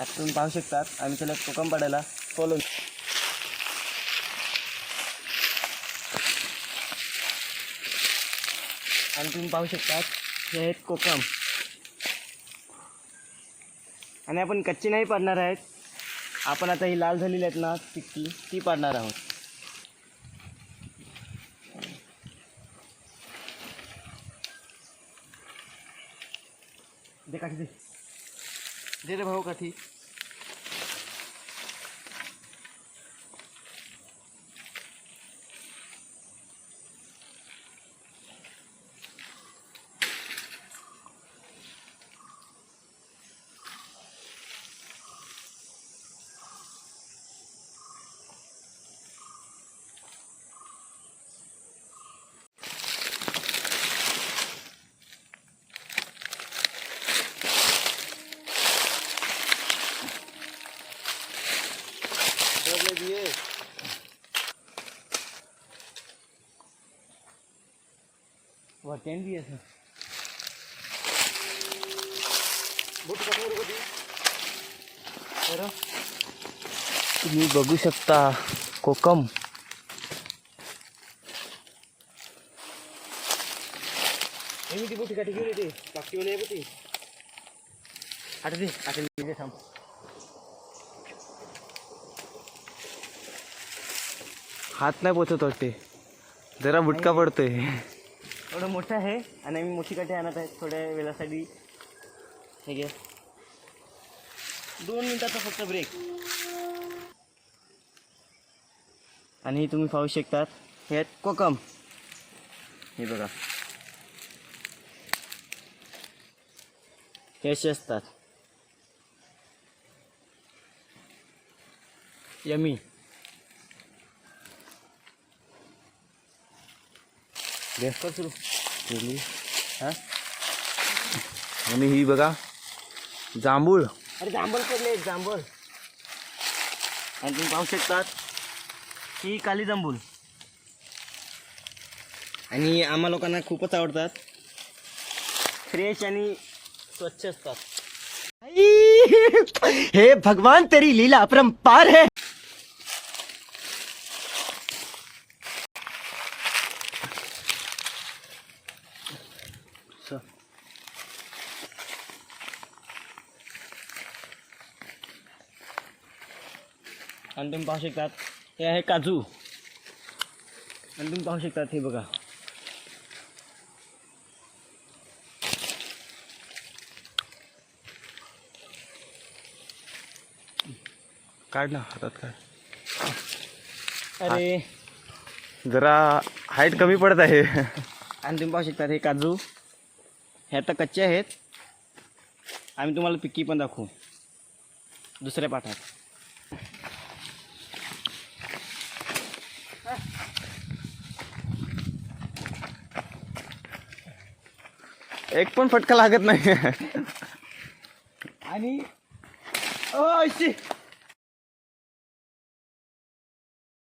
आता तुम्ही पाहू शकतात. आम्ही त्याला कोकम पाडायला फॉलो आणि तुम्ही पाहू शकतात. हे आहेत कोकम. आणि आपण कच्ची नाही पाडणार आहेत. आपण आता ही लाल झालेली आहेत ना टिक्की ती पाडणार आहोत. दे काठी दे. दे रे भाऊ काठी. डरले दिए। वह टेंट भी है सर। तुम्ही बघू शकता कोकम ती बोटी काठी घेऊन येते बाकी बोटी। आठ दे आठ दे थांब हात नाही पोचत वाटते. जरा बुटका पडतोय. एवढं मोठं आहे आणि आम्ही मोठी काठी आणत आहे थोड्या वेळासाठी. हे घे. दोन मिनिटाचा फक्त ब्रेक आणि तुम्ही पाहू शकतात हे आहेत कोकम. हे बघा. हे असे असतात. यमी गॅस कर सुरू केली हां? आणि ही बघा जांभूळ. अरे जांभळ पडले जांभळ. आणि तुम्ही पाहू शकतात ही काली जांभूळ. आणि आम्हा लोकांना खूपच आवडतात. फ्रेश आणि स्वच्छ असतात. हे भगवान तेरी लीला अपरंपार है. So. आणि तुम्ही पाहू शकतात. हे आहे काजू. आणि तुम्ही पाहू शकतात हे बघा. काढ ना हातात काढ अरे. जरा हाईट कमी पडत आहे. आणि तुम्ही पाहू शकतात हे काजू. हे आता कच्चे आहेत. आम्ही तुम्हाला पिक्की पण दाखवू. दुसऱ्या पाठात. एक पण फटका लागत नाही. आणि